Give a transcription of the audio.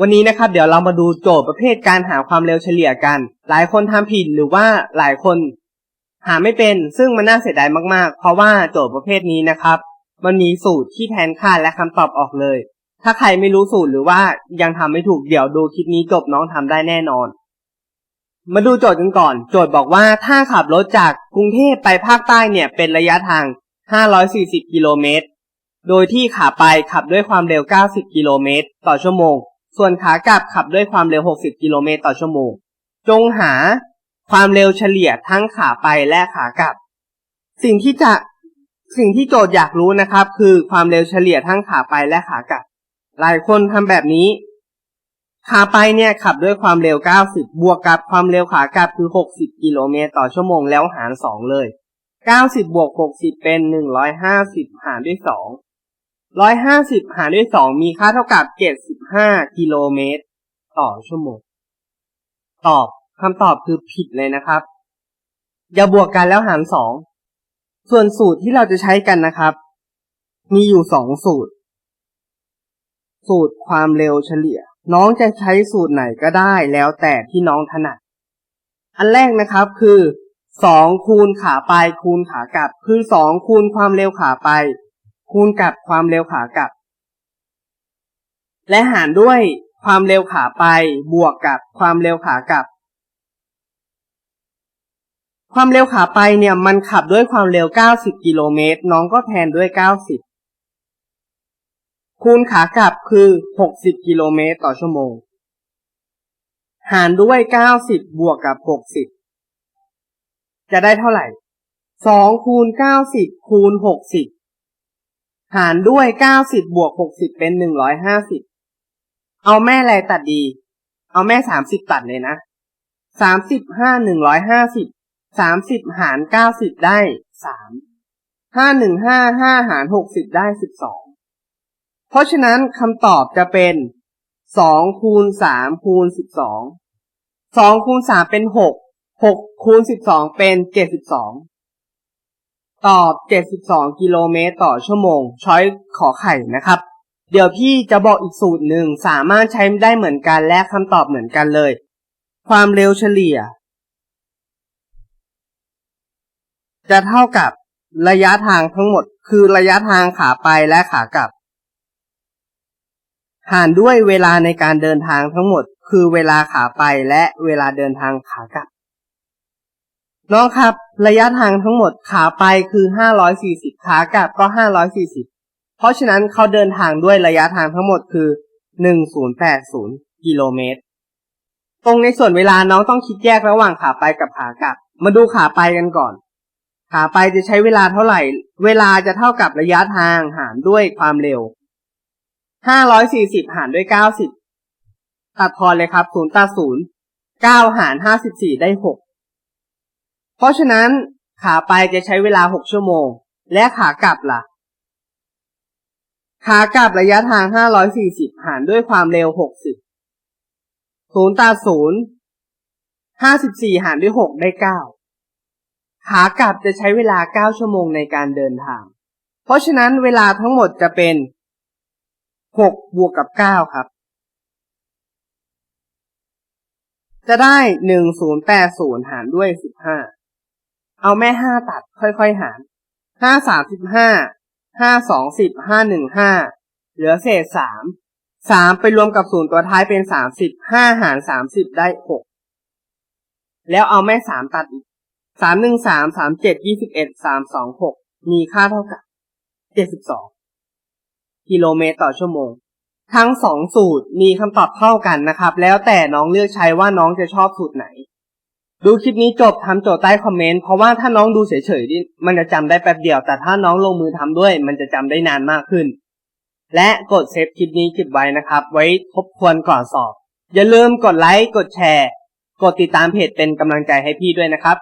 วันนี้นะครับเดี๋ยวเรามาดูโจทย์ประเภทการหาความเร็วเฉลี่ยกัน หลายคนทำผิดหรือว่าหลายคน หาไม่เป็นซึ่งมันน่าเสียดายมากๆ เพราะว่าโจทย์ประเภทนี้นะครับ มันมีสูตรที่แทนค่าและคำตอบออกเลย ถ้าใครไม่รู้สูตรหรือว่ายังทำไม่ถูกเดี๋ยวดูคลิปนี้จบน้องทำได้แน่นอน มาดูโจทย์กันก่อน โจทย์บอกว่าถ้าขับรถจากกรุงเทพไปภาคใต้เนี่ยเป็นระยะทาง 540 กิโลเมตร โดยที่ขาไปขับด้วยความเร็ว 90 กิโลเมตรต่อชั่วโมง ส่วนขากลับขับด้วยความเร็ว 60 กิโลเมตรต่อชั่วโมง จงหาความเร็วเฉลี่ยทั้งขาไปและขากลับ สิ่งที่จะสิ่งที่โจทย์อยากรู้นะครับ คือความเร็วเฉลี่ยทั้งขาไปและขากลับ หลายคนทำแบบนี้ ขาไปเนี่ยขับด้วยความเร็ว 90 บวกกับความเร็วขากลับคือ 60 กิโลเมตรต่อชั่วโมงแล้วหาร 2 เลย 90 บวก 60 เป็น 150 หารด้วย 2 150หารด้วย2มีค่าเท่ากับ75กิโลเมตร ต่อชั่วโมง ตอบคำตอบคือผิดเลยนะครับ อย่าบวกกันแล้วหาร2ส่วนสูตรที่เราจะใช้กันนะครับ มีอยู่2สูตร สูตรความเร็วเฉลี่ย น้องจะใช้สูตรไหนก็ได้แล้วแต่ที่น้องถนัด อันแรกนะครับคือสองคูณขาไปคูณขากลับ คือสองคูณความเร็วขาไป คูณกับความเร็วขากลับ และหารด้วยความเร็วขาไปบวกกับความเร็วขากลับ ความเร็วขาไปเนี่ยมันขับด้วยความเร็ว 90 กิโลเมตร น้องก็แทนด้วย 90 คูณขากลับคือ 60 กิโลเมตรต่อชั่วโมง หารด้วย 90 บวกกับ 60 จะได้เท่าไหร่ 2 คูณ 90 คูณ 60 หารด้วยเก้าสิบบวกหกสิบเป็นหนึ่งร้อยห้าสิบเอาแม่อะไรตัดดี เอาแม่สามสิบตัดเลยนะสามสิบห้าหนึ่งร้อยห้าสิบสามสิบหารเก้าสิบได้สามห้าหนึ่งห้าห้าหารหกสิบได้สิบสองเพราะฉะนั้นคำตอบจะเป็นสองคูณสามคูณสิบสองสองคูณสามเป็นหกหกคูณสิบสองเป็นเจ็ดสิบสอง ตอบ 72 กิโลเมตรต่อชั่วโมง ช้อยขอไข่นะครับ เดี๋ยวพี่จะบอกอีกสูตรหนึ่งสามารถใช้ได้เหมือนกันและคำตอบเหมือนกันเลย ความเร็วเฉลี่ย จะเท่ากับระยะทางทั้งหมด คือระยะทางขาไปและขากลับ หารด้วยเวลาในการเดินทางทั้งหมด คือเวลาขาไปและเวลาเดินทางขากลับ น้องครับ ระยะทางทั้งหมดขาไปคือ540ขากลับก็540เพราะฉะนั้นเขาเดินทางด้วยระยะทางทั้งหมดคือ1080กิโลเมตร ตรงในส่วนเวลาน้องต้องคิดแยกระหว่างขาไปกับขากลับ มาดูขาไปกันก่อน ขาไปจะใช้เวลาเท่าไหร่ เวลาจะเท่ากับระยะทางหารด้วยความเร็ว540หารด้วย90ตัดพอเลยครับ0ตัด0 9หาร54ได้6 เพราะฉะนั้นขาไปจะใช้เวลา6ชั่วโมง และขากลับล่ะ ขากลับระยะทาง540หารด้วยความเร็ว60 0ตัด0 54หารด้วย6ได้9ขากลับจะใช้เวลา9ชั่วโมงในการเดินทาง เพราะฉะนั้นเวลาทั้งหมดจะเป็น6บวกกับ9ครับ จะได้1080หารด้วย15 เอาแม่ห้าตัดค่อยๆหารห้าสามสิบห้าห้าสองสิบห้าหนึ่งห้าเหลือเศษสามสามไปรวมกับศูนย์ตัวท้ายเป็นสามสิบห้าหารสามสิบได้หกแล้วเอาแม่สามตัดอีกสามหนึ่งสามสามเจ็ดยี่สิบเอ็ดสามสองหกมีค่าเท่ากับเจ็ดสิบสองกิโลเมตรต่อชั่วโมง ทั้งสองสูตรมีคำตอบเท่ากันนะครับ แล้วแต่น้องเลือกใช้ว่าน้องจะชอบสูตรไหน ดูคลิปนี้จบทำโจทย์ใต้คอมเมนต์เพราะว่าถ้าน้องดูเฉยๆนี่มันจะจำได้แป๊บเดียว แต่ถ้าน้องลงมือทำด้วย มันจะจำได้นานมากขึ้น และกดเซฟคลิปนี้เก็บไว้นะครับ ไว้ทบทวนก่อนสอบ อย่าลืมกดไลค์กดแชร์ กดติดตามเพจเป็นกำลังใจให้พี่ด้วยนะครับ